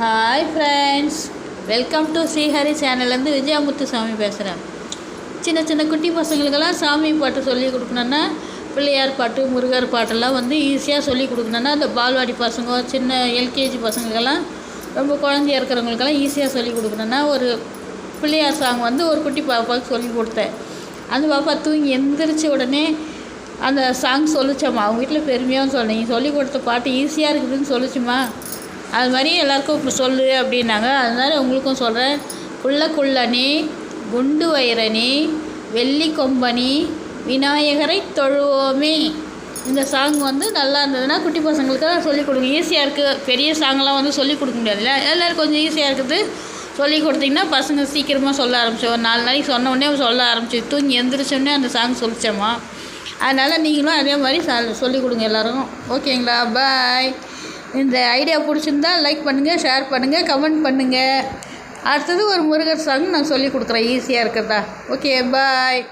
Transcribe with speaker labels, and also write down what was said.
Speaker 1: Hi friends welcome to Srihari சேனல்லேருந்து Vijayamuthu சாமி பேசுகிறேன் சின்ன சின்ன குட்டி பசங்களுக்கெல்லாம் சாமி பாட்டு சொல்லி கொடுக்கணுன்னா பிள்ளையார் பாட்டு முருகர் பாட்டெல்லாம் வந்து ஈஸியாக சொல்லி கொடுக்கணுன்னா அந்த பால்வாடி பசங்க சின்ன எல்கேஜி பசங்களுக்கெல்லாம் ரொம்ப குழந்தையா இருக்கிறவங்களுக்கெல்லாம் ஈஸியாக சொல்லி கொடுக்கணுன்னா ஒரு பிள்ளையார் சாங் வந்து ஒரு குட்டி பாப்பாவுக்கு சொல்லி கொடுத்தேன். அந்த பாப்பா தூங்கி எந்திரிச்ச உடனே அந்த சாங் சொல்லிச்சம்மா. அவங்க வீட்டில் பெருமையாகவும் சொன்னேன் சொல்லி கொடுத்த பாட்டு ஈஸியாக இருக்குதுன்னு சொல்லிச்சுமா அது மாதிரி எல்லாருக்கும் இப்போ சொல்லு அப்படின்னாங்க. அதனால உங்களுக்கும் சொல்கிறேன் குள்ள குள்ளனி குண்டு வைரணி வெள்ளி கொம்பனி விநாயகரை தொழுவோமே. இந்த சாங் வந்து நல்லா இருந்ததுன்னா குட்டி பசங்களுக்கு சொல்லிக் கொடுங்க. ஈஸியாக இருக்குது பெரிய சாங்லாம் வந்து சொல்லிக் கொடுக்க முடியாதுல்ல எல்லோரும் கொஞ்சம் ஈஸியாக இருக்குது. சொல்லி கொடுத்தீங்கன்னா பசங்க சீக்கிரமாக சொல்ல ஆரம்பிச்சோம் ஒரு நாலு நாளைக்கு சொன்ன உடனே சொல்ல ஆரம்பிச்சு தூங்கி எந்திரிச்சோடனே அந்த சாங் சொல்லிச்சோமா. அதனால் நீங்களும் அதே மாதிரி ச சொல்லிக் கொடுங்க எல்லாரும் ஓகேங்களா பாய் இந்த ஐடியா பிடிச்சிருந்தா லைக் பண்ணுங்கள் ஷேர் பண்ணுங்கள் கமெண்ட் பண்ணுங்கள் அடுத்தது ஒரு முருகர் சாங் நான் சொல்லி கொடுக்குறேன் ஈஸியாக இருக்கிறதா. Okay bye.